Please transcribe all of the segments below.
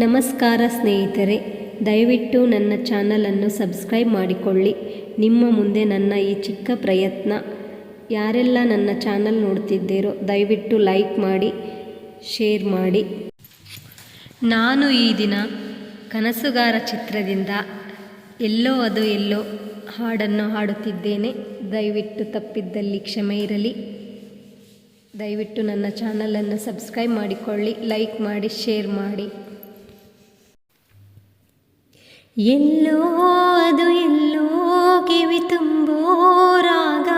ನಮಸ್ಕಾರ ಸ್ನೇಹಿತರೆ, ದಯವಿಟ್ಟು ನನ್ನ ಚಾನಲನ್ನು ಸಬ್ಸ್ಕ್ರೈಬ್ ಮಾಡಿಕೊಳ್ಳಿ. ನಿಮ್ಮ ಮುಂದೆ ನನ್ನ ಈ ಚಿಕ್ಕ ಪ್ರಯತ್ನ. ಯಾರೆಲ್ಲ ನನ್ನ ಚಾನಲ್ ನೋಡ್ತಿದ್ದೀರೋ, ದಯವಿಟ್ಟು ಲೈಕ್ ಮಾಡಿ, ಶೇರ್ ಮಾಡಿ. ನಾನು ಈ ದಿನ ಕನಸುಗಾರ ಚಿತ್ರದಿಂದ ಎಲ್ಲೋ ಅದು ಎಲ್ಲೋ ಹಾಡನ್ನು ಹಾಡುತ್ತಿದ್ದೇನೆ. ದಯವಿಟ್ಟು ತಪ್ಪಿದ್ದಲ್ಲಿ ಕ್ಷಮೆ ಇರಲಿ. ದಯವಿಟ್ಟು ನನ್ನ ಚಾನಲನ್ನು ಸಬ್ಸ್ಕ್ರೈಬ್ ಮಾಡಿಕೊಳ್ಳಿ, ಲೈಕ್ ಮಾಡಿ, ಶೇರ್ ಮಾಡಿ. ಎಲ್ಲೋ ಅದು ಎಲ್ಲೋ ಕಿವಿ ತುಂಬೋ ರಾಗ.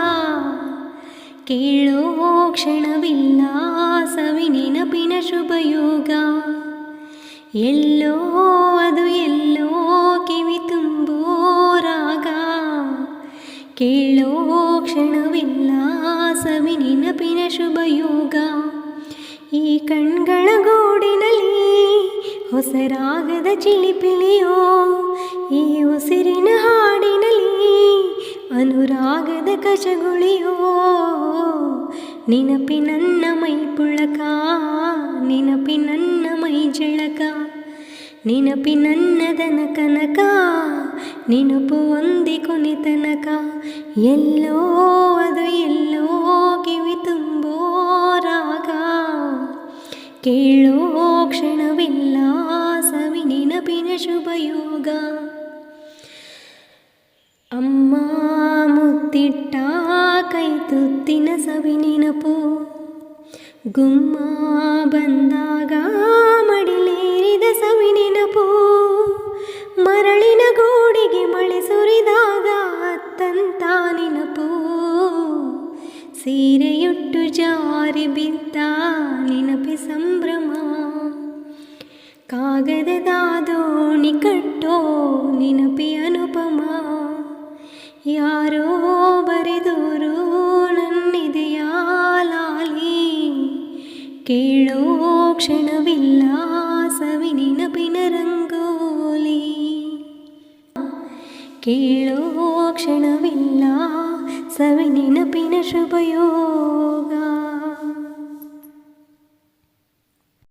ಕೇಳೋ ಕ್ಷಣವಿಲ್ಲ ಸವಿ ನೆನಪಿನ ಶುಭಯೋಗ. ಎಲ್ಲೋ ಅದು ಎಲ್ಲೋ ಕಿವಿ ತುಂಬೋ ರಾಗ. ಕೇಳೋ ಕ್ಷಣವಿಲ್ಲ ಸವಿ ನೆನಪಿನ ಶುಭಯೋಗ. ಈ ಕಣ್ಗಳ ಗೋಡಿನಲ್ಲಿ ಹೊಸರಾಗದ ಚಿಲಿಪಿಲಿಯೋ ಈ ಉಸಿರಿನ ಹಾಡಿನಲ್ಲಿ ಅನುರಾಗದ ಕಶಗುಳಿಯೋ? ನಿನಪಿನನ್ನ ಮೈ ಪುಳಕ ನೆನಪಿನನ್ನ ಮೈ ಜಳಕ ನೆನಪಿನನ್ನದನ ಕನಕ, ನೆನಪು ಒಂದಿ ಕೊನೆತನಕ ಎಲ್ಲೋ ಅದು ಎಲ್ಲೋ ಕೇಳೋ ಕ್ಷಣವಿಲ್ಲ, ಸವಿ ನೆನಪಿನ ಶುಭಯೋಗ. ಅಮ್ಮ ಮುತ್ತಿಟ್ಟ ಕೈ ತುತ್ತಿನ ಸವಿ ನೆನಪು. ಗುಮ್ಮ ಬಂದಾಗ ಮಡಿಲೇರಿದ ಸವಿ ನೆನಪು. ಮರಳಿನ ಗೋಡಿಗೆ ಮಳೆ ಸುರಿದಾಗ ಅತ್ತಂತ ನೆನಪು. ಸೀರೆಯುಟ್ಟು ಜಾರಿ ಬಿದ್ದ ನೆನಪಿ ಸಂಭ್ರಮ. ಕಾಗದದ ದೋಣಿ ಕಟ್ಟೋ ನೆನಪಿ ಅನುಪಮ. ಯಾರೋ ಬರೆದೋರು ನನ್ನಿದೆಯ ಲಾಲಿ, ಕೇಳೋ ಕ್ಷಣವಿಲ್ಲ ಕೇಳೋ ಕ್ಷಣವಿಲ್ಲ ಸವಿ ನೆನಪಿನ ಶುಭಯೋಗ